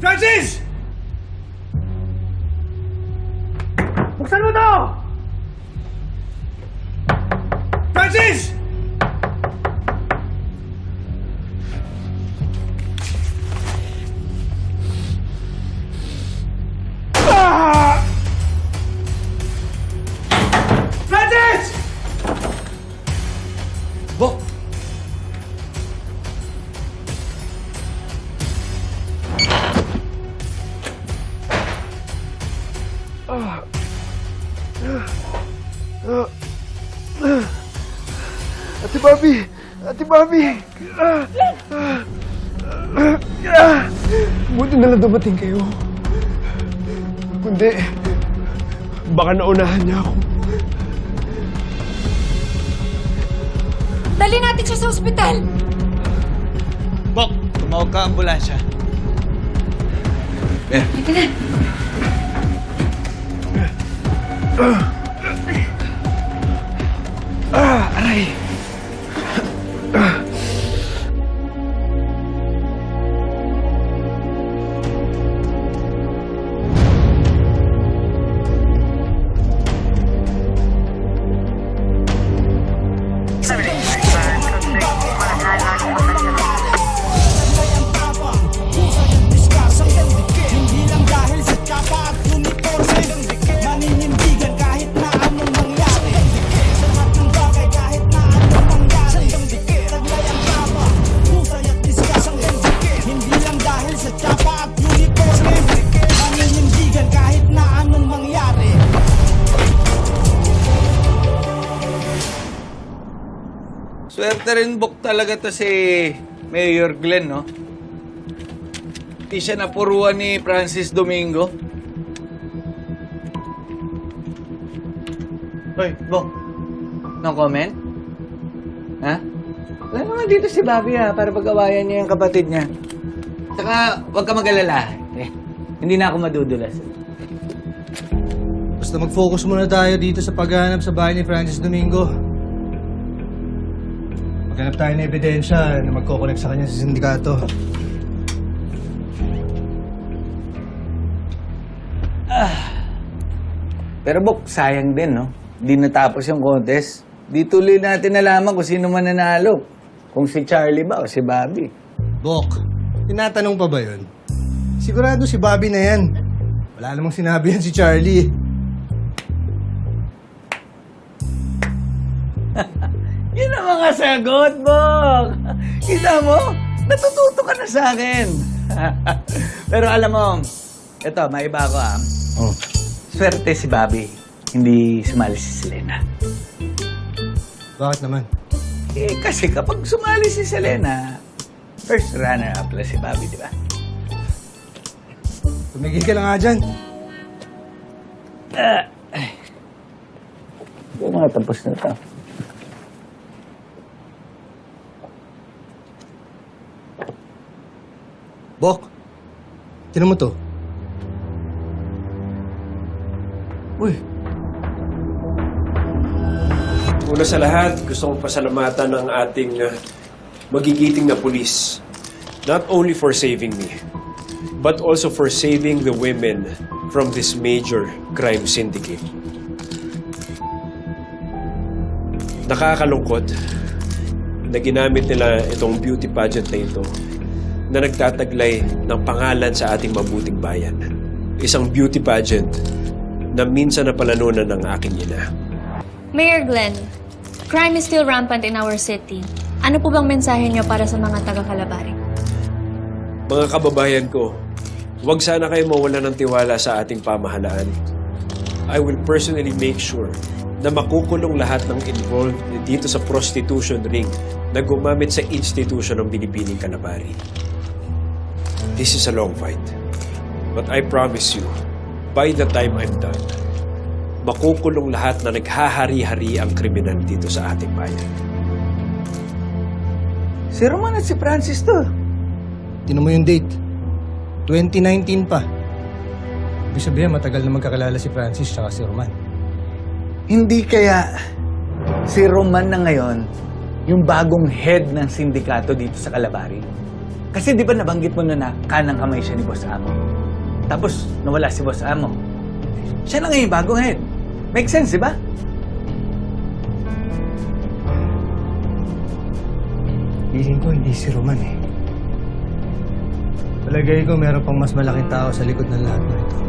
Francis! Buksan mo to! Francis! Bobby! Ate Bobby! Buti na lang dumating kayo. Kundi, baka naunahan niya ako. Dali natin siya sa ospital! Bok! Tumawag ka ambulansya. Halika na. Ah, aray! Swerte rin book talaga to si Mayor Glenn, no? Hindi siya napuruan ni Francis Domingo. Hoy, Bok. No comment? Ha? Wala naman dito si Bobby ha, para pag-awayan niya yung kapatid niya. Saka, huwag ka mag-alala. Eh, hindi na ako madudulas. Basta mag-focus muna tayo dito sa paghahanap sa bahay ni Francis Domingo. Maghanap tayo ng ebidensya na magkoconnect sa kanya sa sindikato. Pero Bok, sayang din, no? Di natapos yung contest. Di tuloy natin nalaman kung sino man nanalo. Kung si Charlie ba o si Bobby. Bok, tinatanong pa ba yun? Sigurado si Bobby na yan. Wala namang sinabi yan si Charlie. Mga sagot, Bok! Kita mo? Natututo ka na sa akin. Pero alam mo, ito, maiba ko ah. Oh. Swerte si Bobby. Hindi sumali si Selena. Bakit naman? Eh, kasi kapag sumali si Selena, first runner-up lang si Bobby, di ba? Tumigil ka na nga dyan. Oo nga, tapos na ito. Bok, tinan mo to. Uy, Una sa lahat, gusto kong pasalamatan ang ating uh, magigiting na pulis. Not only for saving me, but also for saving the women from this major crime syndicate. Nakakalungkot na ginamit nila itong beauty pageant na ito na nagtataglay ng pangalan sa ating mabuting bayan. Isang beauty pageant na minsan napalanunan ng aking ina. Mayor Glenn, crime is still rampant in our city. Ano po bang mensahe niyo para sa mga taga-Kalabari? Mga kababayan ko, huwag sana kayo mawala ng tiwala sa ating pamahalaan. I will personally make sure na makukulong lahat ng involved dito sa prostitution ring na gumamit sa institution ng Binibining Kalabari. This is a long fight. But I promise you, by the time I'm done, makukulong lahat na naghahari-hari ang kriminal dito sa ating bayan. si Roman at si Francis to. Tinan mo yung date. 2019 pa. Ibig sabihin, matagal na magkakalala si Francis at si Roman. Hindi kaya si Roman na ngayon yung bagong head ng sindikato dito sa Kalabari. Kasi di ba nabanggit mo na na kanang kamay siya ni Boss Amo? Tapos nawala si Boss Amo. Siya na ngayon bagong head. Make sense, di ba? Feeling ko hindi si Roman eh. Palagay ko meron pang mas malaking tao sa likod ng lahat na ito.